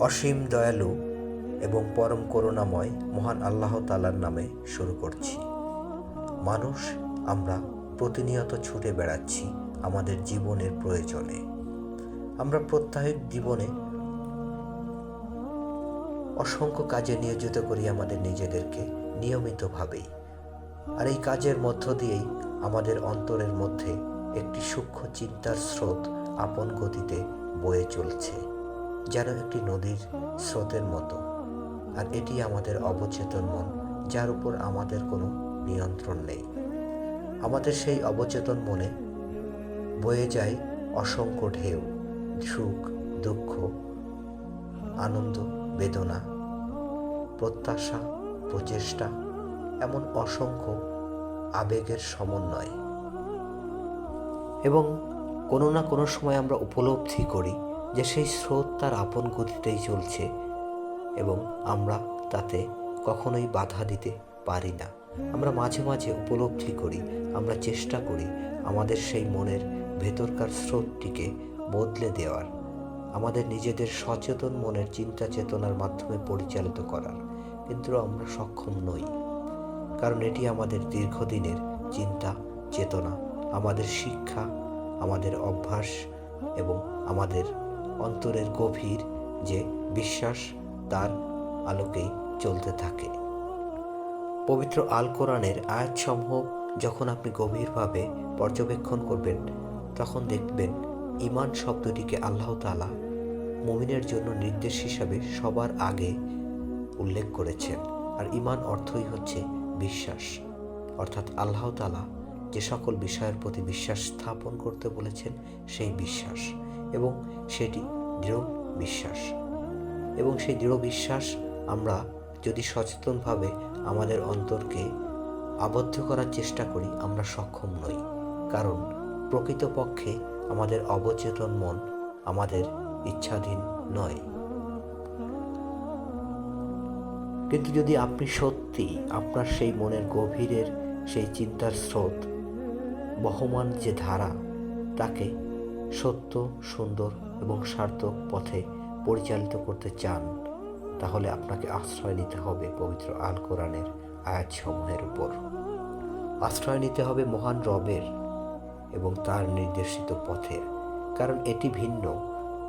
অসীম দয়ালু এবং পরম করুণাময় মহান আল্লাহ তালার নামে শুরু করছি। মানুষ আমরা প্রতিনিয়ত ছুটে বেড়াচ্ছি আমাদের জীবনের প্রয়োজনে। আমরা প্রত্যাহিক জীবনে অসংখ্য কাজে নিয়োজিত করি আমাদের নিজেদেরকে নিয়মিতভাবেই। আর এই কাজের মধ্য দিয়েই আমাদের অন্তরের মধ্যে একটি সূক্ষ্ম চিন্তার স্রোত আপন গতিতে বয়ে চলছে। যেন একটি নদীর স্রোতের মতো। আর এটি আমাদের অবচেতন মন, যার উপর আমাদের কোনো নিয়ন্ত্রণ নেই। আমাদের সেই অবচেতন মনে বয়ে যায় অসংখ্য ঢেউ, সুখ, দুঃখ, আনন্দ, বেদনা, প্রত্যাশা, প্রচেষ্টা, এমন অসংখ্য আবেগের সমন্বয়। এবং কোনো না কোনো সময় আমরা উপলব্ধি করি যে সেই স্রোত তার আপন গতিতেই চলছে এবং আমরা তাতে কখনোই বাধা দিতে পারি না। আমরা মাঝে মাঝে উপলব্ধি করি, আমরা চেষ্টা করি আমাদের সেই মনের ভেতরকার স্রোতটিকে বদলে দেওয়ার, আমাদের নিজেদের সচেতন মনের চিন্তা চেতনার মাধ্যমে পরিচালিত করার। কিন্তু আমরা সক্ষম নই, কারণ এটি আমাদের দীর্ঘদিনের চিন্তা চেতনা, আমাদের শিক্ষা, আমাদের অভ্যাস এবং আমাদের অন্তরের গভীর যে বিশ্বাস তার আলোকেই চলতে থাকে। পবিত্র আল কোরআনের আয়াতসমূহ যখন আপনি গভীরভাবে পর্যবেক্ষণ করবেন, তখন দেখবেন ইমান শব্দটিকে আল্লাহ তালা মুমিনের জন্য নির্দেশ হিসাবে সবার আগে উল্লেখ করেছেন। আর ইমান অর্থই হচ্ছে বিশ্বাস। অর্থাৎ আল্লাহ তালা যে সকল বিষয়ের প্রতি বিশ্বাস স্থাপন করতে বলেছেন, সেই বিশ্বাস। এবং সেটি দৃঢ় বিশ্বাস। এবং সেই দৃঢ় বিশ্বাস আমরা যদি সচেতনভাবে আমাদের অন্তরকে আবদ্ধ করার চেষ্টা করি, আমরা সক্ষম নই। কারণ প্রকৃতপক্ষে আমাদের অবচেতন মন আমাদের ইচ্ছাধীন নয়। কিন্তু যদি আপনি সত্যি আপনার সেই মনের গভীরের সেই চিন্তার স্রোত, বহমান যে ধারা, তাকে সত্য, সুন্দর এবং সার্থক পথে পরিচালিত করতে চান, তাহলে আপনাকে আশ্রয় নিতে হবে পবিত্র আল কোরআনের আয়াতসমূহের উপর। আশ্রয় নিতে হবে মহান রবের এবং তার নির্দেশিত পথের কারণ এটি ভিন্ন,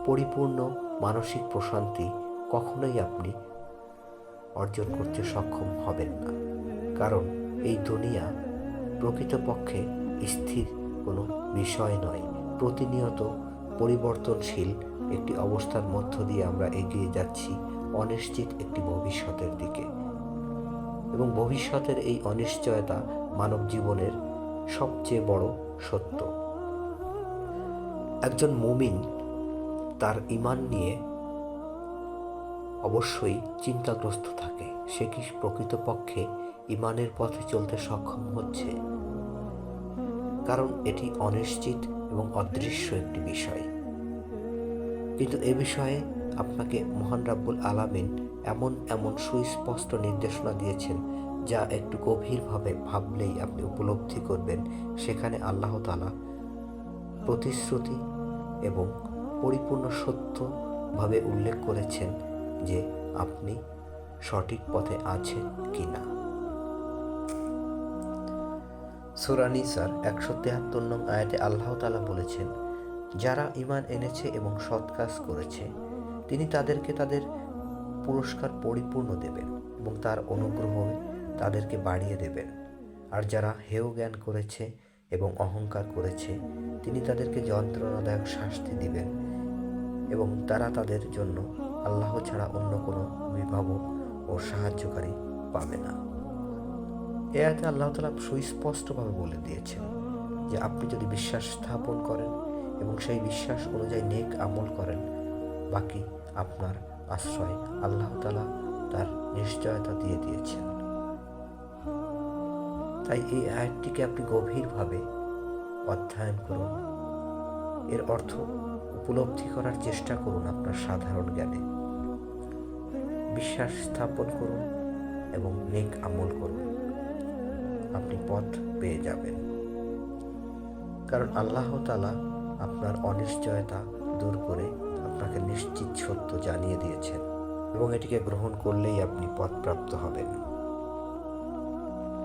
পরিপূর্ণ মানসিক প্রশান্তি কখনোই আপনি অর্জন করতে সক্ষম হবেন না। কারণ এই দুনিয়া প্রকৃতপক্ষে স্থির কোনো বিষয় নয়। প্রতিনিয়ত পরিবর্তনশীল একটি অবস্থার মধ্য দিয়ে আমরা এগিয়ে যাচ্ছি অনিশ্চিত একটি ভবিষ্যতের দিকে। এবং ভবিষ্যতের এই অনিশ্চয়তা মানব জীবনের সবচেয়ে বড় সত্য। একজন মুমিন তার ইমান নিয়ে অবশ্যই চিন্তাগ্রস্ত থাকে। সে কি প্রকৃতপক্ষে ইমানের পথে চলতে সক্ষম হচ্ছে? কারণ এটি অনিশ্চিত এবং অদৃশ্য একটি বিষয়। কিন্তু এ বিষয়ে আপনাকে মহান রাব্বুল আলামিন এমন এমন সুস্পষ্ট নির্দেশনা দিয়েছেন, যা একটু গভীরভাবে ভাবলেই আপনি উপলব্ধি করবেন। সেখানে আল্লাহ তালা প্রতিশ্রুতি এবং পরিপূর্ণ সত্যভাবে উল্লেখ করেছেন যে আপনি সঠিক পথে আছেন কি না সুরানিসার একশো তেহাত্তর নং আয়াতে আল্লাহ তালা বলেছেন, যারা ইমান এনেছে এবং সৎ কাজ করেছে, তিনি তাদেরকে তাদের পুরস্কার পরিপূর্ণ দেবেন এবং তার অনুগ্রহ তাদেরকে বাড়িয়ে দেবেন। আর যারা হেয় জ্ঞান করেছে এবং অহংকার করেছে, তিনি তাদেরকে যন্ত্রণাদায়ক শাস্তি দিবেন এবং তারা তাদের জন্য আল্লাহ ছাড়া অন্য কোনো অভিভাবক ও সাহায্যকারী পাবে না। এ আল্লাহ তালা সুস্পষ্টভাবে বলে দিয়েছেন যে আপনি যদি বিশ্বাস স্থাপন করেন এবং সেই বিশ্বাস অনুযায়ী নেক আমল করেন, বাকি আপনার আশ্রয় আল্লাহ তালা তার নিশ্চয়তা দিয়ে দিয়েছেন। তাই এই আয়াতটিকে আপনি গভীরভাবে অধ্যয়ন করুন। এর অর্থ উপলব্ধি করার চেষ্টা করুন আপনার সাধারণ জ্ঞানে। বিশ্বাস স্থাপন করুন এবং নেক আমল করুন। আপনি পথ পেয়ে যাবেন। কারণ আল্লাহ তালা আপনার অনিশ্চয়তা দূর করে আপনাকে নিশ্চিত সত্য জানিয়ে দিয়েছেন এবং এটিকে গ্রহণ করলেই আপনি পথপ্রাপ্ত হবেন।